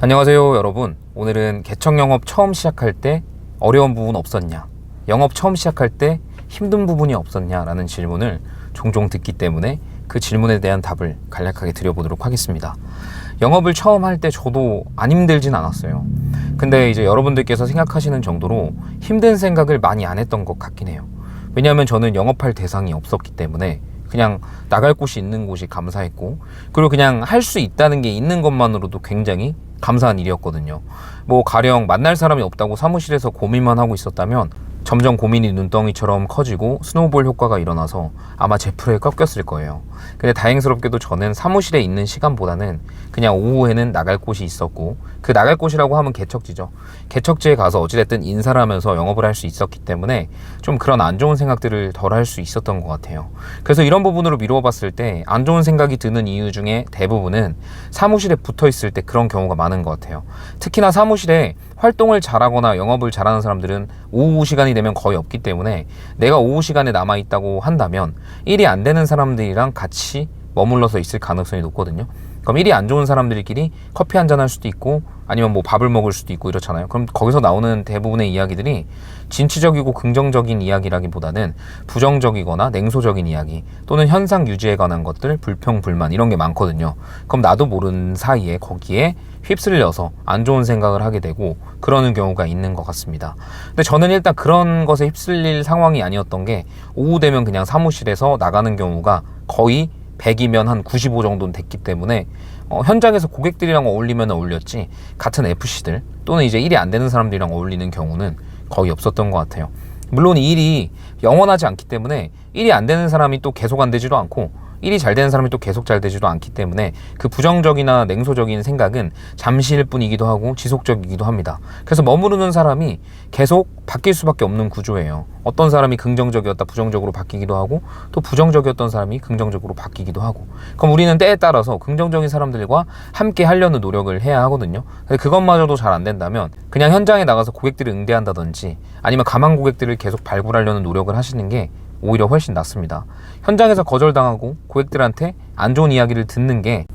안녕하세요 여러분. 오늘은 개척 영업 처음 시작할 때 어려운 부분 없었냐 영업 처음 시작할 때 힘든 부분이 없었냐 라는 질문을 종종 듣기 때문에 그 질문에 대한 답을 간략하게 드려보도록 하겠습니다. 영업을 처음 할 때 저도 안 힘들진 않았어요. 근데 이제 여러분들께서 생각하시는 정도로 힘든 생각을 많이 안 했던 것 같긴 해요. 왜냐하면 저는 영업할 대상이 없었기 때문에 그냥 나갈 곳이 있는 곳이 감사했고 그리고 그냥 할 수 있다는 게 있는 것만으로도 굉장히 감사한 일이었거든요. 뭐 가령 만날 사람이 없다고 사무실에서 고민만 하고 있었다면 점점 고민이 눈덩이처럼 커지고 스노우볼 효과가 일어나서 아마 제 프로에 꺾였을 거예요. 근데 다행스럽게도 저는 사무실에 있는 시간보다는 그냥 오후에는 나갈 곳이 있었고 그 나갈 곳이라고 하면 개척지죠. 개척지에 가서 어찌됐든 인사를 하면서 영업을 할 수 있었기 때문에 좀 그런 안 좋은 생각들을 덜 할 수 있었던 것 같아요. 그래서 이런 부분으로 미루어 봤을 때 안 좋은 생각이 드는 이유 중에 대부분은 사무실에 붙어 있을 때 그런 경우가 많은 것 같아요. 특히나 사무실에 활동을 잘하거나 영업을 잘하는 사람들은 오후 시간이 되면 거의 없기 때문에 내가 오후 시간에 남아 있다고 한다면 일이 안 되는 사람들이랑 같이 머물러서 있을 가능성이 높거든요. 그럼 일이 안 좋은 사람들끼리 커피 한 잔 할 수도 있고 아니면 뭐 밥을 먹을 수도 있고 이렇잖아요. 그럼 거기서 나오는 대부분의 이야기들이 진취적이고 긍정적인 이야기라기보다는 부정적이거나 냉소적인 이야기 또는 현상 유지에 관한 것들, 불평, 불만 이런 게 많거든요. 그럼 나도 모르는 사이에 거기에 휩쓸려서 안 좋은 생각을 하게 되고 그러는 경우가 있는 것 같습니다. 근데 저는 일단 그런 것에 휩쓸릴 상황이 아니었던 게 오후 되면 그냥 사무실에서 나가는 경우가 거의 100이면 한 95 정도는 됐기 때문에 어, 현장에서 고객들이랑 어울리면 어울렸지 같은 FC들 또는 이제 일이 안 되는 사람들이랑 어울리는 경우는 거의 없었던 것 같아요. 물론 이 일이 영원하지 않기 때문에 일이 안 되는 사람이 또 계속 안 되지도 않고 일이 잘 되는 사람이 또 계속 잘 되지도 않기 때문에 그 부정적이나 냉소적인 생각은 잠시일 뿐이기도 하고 지속적이기도 합니다. 그래서 머무르는 사람이 계속 바뀔 수밖에 없는 구조예요. 어떤 사람이 긍정적이었다 부정적으로 바뀌기도 하고 또 부정적이었던 사람이 긍정적으로 바뀌기도 하고 그럼 우리는 때에 따라서 긍정적인 사람들과 함께 하려는 노력을 해야 하거든요. 그것마저도 잘 안 된다면 그냥 현장에 나가서 고객들을 응대한다든지 아니면 가망 고객들을 계속 발굴하려는 노력을 하시는 게 오히려 훨씬 낫습니다. 현장에서 거절당하고 고객들한테 안 좋은 이야기를 듣는 게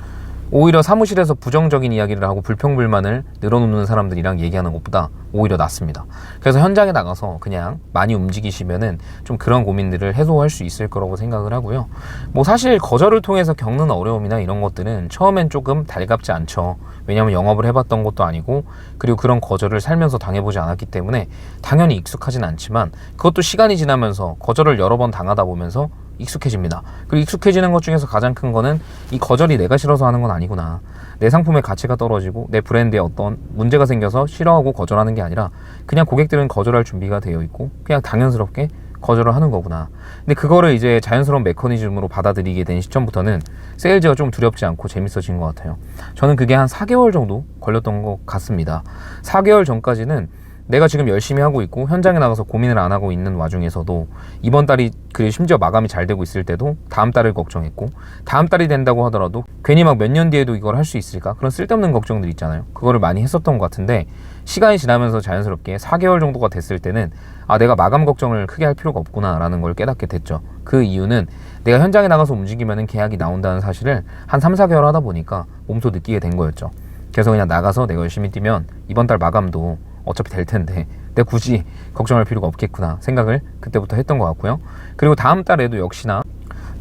오히려 사무실에서 부정적인 이야기를 하고 불평불만을 늘어놓는 사람들이랑 얘기하는 것보다 오히려 낫습니다. 그래서 현장에 나가서 그냥 많이 움직이시면은 좀 그런 고민들을 해소할 수 있을 거라고 생각을 하고요. 뭐 사실 거절을 통해서 겪는 어려움이나 이런 것들은 처음엔 조금 달갑지 않죠. 왜냐하면 영업을 해봤던 것도 아니고 그리고 그런 거절을 살면서 당해보지 않았기 때문에 당연히 익숙하진 않지만 그것도 시간이 지나면서 거절을 여러 번 당하다 보면서 익숙해집니다. 그리고 익숙해지는 것 중에서 가장 큰 거는 이 거절이 내가 싫어서 하는 건 아니구나. 내 상품의 가치가 떨어지고 내 브랜드에 어떤 문제가 생겨서 싫어하고 거절하는 게 아니라 그냥 고객들은 거절할 준비가 되어 있고 그냥 당연스럽게 거절을 하는 거구나. 근데 그거를 이제 자연스러운 메커니즘으로 받아들이게 된 시점부터는 세일즈가 좀 두렵지 않고 재밌어진 것 같아요. 저는 그게 한 4개월 정도 걸렸던 것 같습니다. 4개월 전까지는 내가 지금 열심히 하고 있고 현장에 나가서 고민을 안 하고 있는 와중에서도 이번 달이 그리고 심지어 마감이 잘 되고 있을 때도 다음 달을 걱정했고 다음 달이 된다고 하더라도 괜히 막 몇 년 뒤에도 이걸 할 수 있을까? 그런 쓸데없는 걱정들 있잖아요. 그거를 많이 했었던 것 같은데 시간이 지나면서 자연스럽게 4개월 정도가 됐을 때는 아 내가 마감 걱정을 크게 할 필요가 없구나 라는 걸 깨닫게 됐죠. 그 이유는 내가 현장에 나가서 움직이면 계약이 나온다는 사실을 한 3, 4개월 하다 보니까 몸소 느끼게 된 거였죠. 그래서 그냥 나가서 내가 열심히 뛰면 이번 달 마감도 어차피 될 텐데 내가 굳이 걱정할 필요가 없겠구나 생각을 그때부터 했던 것 같고요. 그리고 다음 달에도 역시나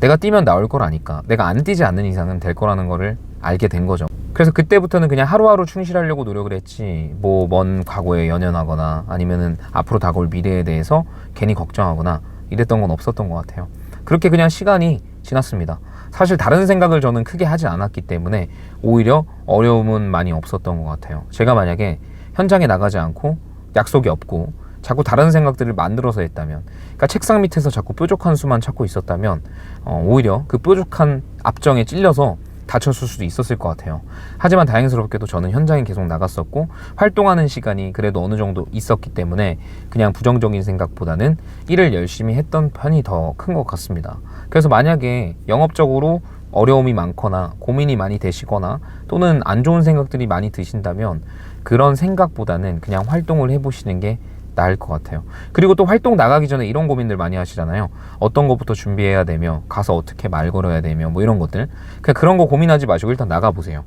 내가 뛰면 나올 걸 아니까 내가 안 뛰지 않는 이상은 될 거라는 거를 알게 된 거죠. 그래서 그때부터는 그냥 하루하루 충실하려고 노력을 했지 뭐 먼 과거에 연연하거나 아니면은 앞으로 다가올 미래에 대해서 괜히 걱정하거나 이랬던 건 없었던 것 같아요. 그렇게 그냥 시간이 지났습니다. 사실 다른 생각을 저는 크게 하지 않았기 때문에 오히려 어려움은 많이 없었던 것 같아요. 제가 만약에 현장에 나가지 않고 약속이 없고 자꾸 다른 생각들을 만들어서 했다면 그러니까 책상 밑에서 자꾸 뾰족한 수만 찾고 있었다면 어, 오히려 그 뾰족한 압정에 찔려서 다쳤을 수도 있었을 것 같아요. 하지만 다행스럽게도 저는 현장에 계속 나갔었고 활동하는 시간이 그래도 어느 정도 있었기 때문에 그냥 부정적인 생각보다는 일을 열심히 했던 편이 더 큰 것 같습니다. 그래서 만약에 영업적으로 어려움이 많거나 고민이 많이 되시거나 또는 안 좋은 생각들이 많이 드신다면 그런 생각보다는 그냥 활동을 해보시는 게 나을 것 같아요. 그리고 또 활동 나가기 전에 이런 고민들 많이 하시잖아요. 어떤 것부터 준비해야 되며, 가서 어떻게 말 걸어야 되며, 뭐 이런 것들. 그냥 그런 거 고민하지 마시고 일단 나가보세요.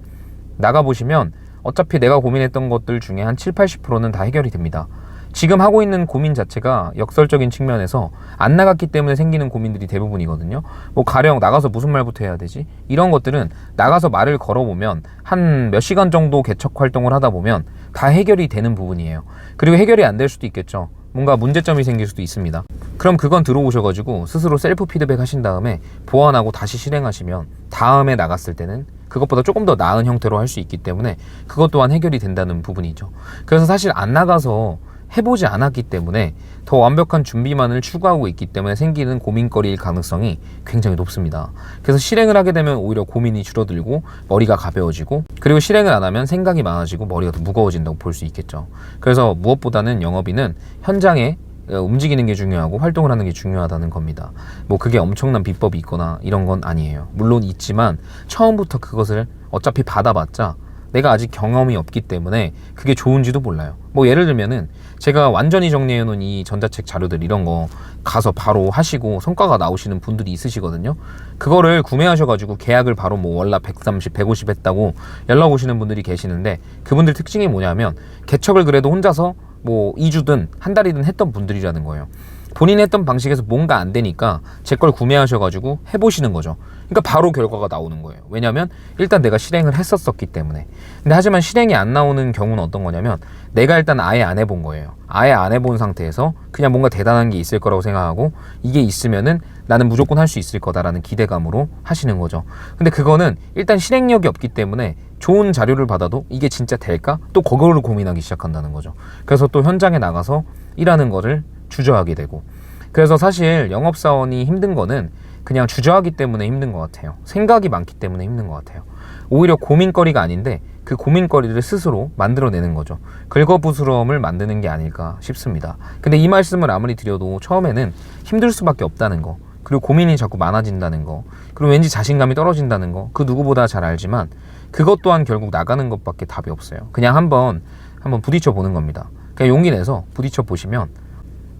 나가보시면 어차피 내가 고민했던 것들 중에 한 7, 80%는 다 해결이 됩니다. 지금 하고 있는 고민 자체가 역설적인 측면에서 안 나갔기 때문에 생기는 고민들이 대부분이거든요. 뭐 가령 나가서 무슨 말부터 해야 되지? 이런 것들은 나가서 말을 걸어보면 한 몇 시간 정도 개척 활동을 하다 보면 다 해결이 되는 부분이에요. 그리고 해결이 안 될 수도 있겠죠. 뭔가 문제점이 생길 수도 있습니다. 그럼 그건 들어오셔가지고 스스로 셀프 피드백 하신 다음에 보완하고 다시 실행하시면 다음에 나갔을 때는 그것보다 조금 더 나은 형태로 할 수 있기 때문에 그것 또한 해결이 된다는 부분이죠. 그래서 사실 안 나가서 해보지 않았기 때문에 더 완벽한 준비만을 추구하고 있기 때문에 생기는 고민거리일 가능성이 굉장히 높습니다. 그래서 실행을 하게 되면 오히려 고민이 줄어들고 머리가 가벼워지고 그리고 실행을 안 하면 생각이 많아지고 머리가 더 무거워진다고 볼 수 있겠죠. 그래서 무엇보다는 영업인은 현장에 어, 움직이는 게 중요하고 활동을 하는 게 중요하다는 겁니다. 뭐 그게 엄청난 비법이 있거나 이런 건 아니에요. 물론 있지만 처음부터 그것을 어차피 받아봤자 내가 아직 경험이 없기 때문에 그게 좋은지도 몰라요. 뭐 예를 들면은 제가 완전히 정리해 놓은 이 전자책 자료들 이런 거 가서 바로 하시고 성과가 나오시는 분들이 있으시거든요. 그거를 구매하셔 가지고 계약을 바로 뭐 월납 130, 150 했다고 연락 오시는 분들이 계시는데 그분들 특징이 뭐냐면 개척을 그래도 혼자서 뭐 2주든 한 달이든 했던 분들이라는 거예요. 본인이 했던 방식에서 뭔가 안 되니까 제 걸 구매하셔가지고 해보시는 거죠. 그러니까 바로 결과가 나오는 거예요. 왜냐하면 일단 내가 실행을 했었었기 때문에. 근데 하지만 실행이 안 나오는 경우는 어떤 거냐면 내가 일단 아예 안 해본 거예요. 아예 안 해본 상태에서 그냥 뭔가 대단한 게 있을 거라고 생각하고 이게 있으면은 나는 무조건 할 수 있을 거다라는 기대감으로 하시는 거죠. 근데 그거는 일단 실행력이 없기 때문에 좋은 자료를 받아도 이게 진짜 될까? 또 그거를 고민하기 시작한다는 거죠. 그래서 또 현장에 나가서 일하는 거를 주저하게 되고 그래서 사실 영업사원이 힘든 거는 그냥 주저하기 때문에 힘든 것 같아요. 생각이 많기 때문에 힘든 것 같아요. 오히려 고민거리가 아닌데 그 고민거리를 스스로 만들어내는 거죠. 긁어부스럼을 만드는 게 아닐까 싶습니다. 근데 이 말씀을 아무리 드려도 처음에는 힘들 수밖에 없다는 거. 그리고 고민이 자꾸 많아진다는 거. 그리고 왠지 자신감이 떨어진다는 거. 그 누구보다 잘 알지만 그것 또한 결국 나가는 것밖에 답이 없어요. 그냥 한번 한번 부딪혀 보는 겁니다. 그냥 용기 내서 부딪혀 보시면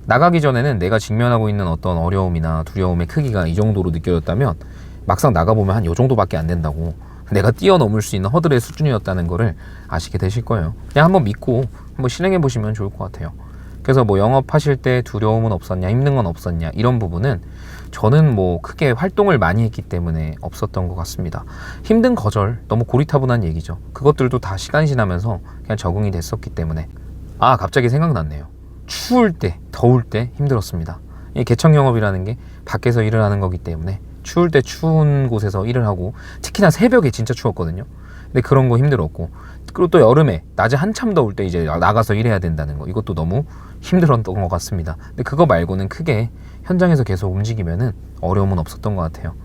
나가기 전에는 내가 직면하고 있는 어떤 어려움이나 두려움의 크기가 이 정도로 느껴졌다면 막상 나가보면 한요 정도밖에 안 된다고 내가 뛰어넘을 수 있는 허들의 수준이었다는 거를 아시게 되실 거예요. 그냥 한번 믿고 한번 실행해 보시면 좋을 것 같아요. 그래서 뭐 영업하실 때 두려움은 없었냐, 힘든 건 없었냐, 이런 부분은 저는 뭐 크게 활동을 많이 했기 때문에 없었던 것 같습니다. 힘든 거절, 너무 고리타분한 얘기죠. 그것들도 다 시간이 지나면서 그냥 적응이 됐었기 때문에. 아, 갑자기 생각났네요. 추울 때, 더울 때 힘들었습니다. 이 개척 영업이라는 게 밖에서 일을 하는 거기 때문에 추울 때 추운 곳에서 일을 하고 특히나 새벽에 진짜 추웠거든요. 근데 그런 거 힘들었고 그리고 또 여름에 낮에 한참 더울 때 이제 나가서 일해야 된다는 거 이것도 너무 힘들었던 것 같습니다. 근데 그거 말고는 크게 현장에서 계속 움직이면은 어려움은 없었던 것 같아요.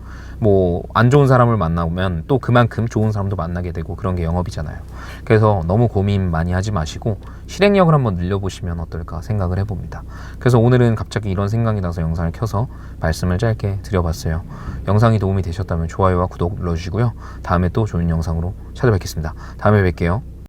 뭐 안 좋은 사람을 만나면 또 그만큼 좋은 사람도 만나게 되고 그런 게 영업이잖아요. 그래서 너무 고민 많이 하지 마시고 실행력을 한번 늘려보시면 어떨까 생각을 해봅니다. 그래서 오늘은 갑자기 이런 생각이 나서 영상을 켜서 말씀을 짧게 드려봤어요. 영상이 도움이 되셨다면 좋아요와 구독 눌러주시고요. 다음에 또 좋은 영상으로 찾아뵙겠습니다. 다음에 뵐게요.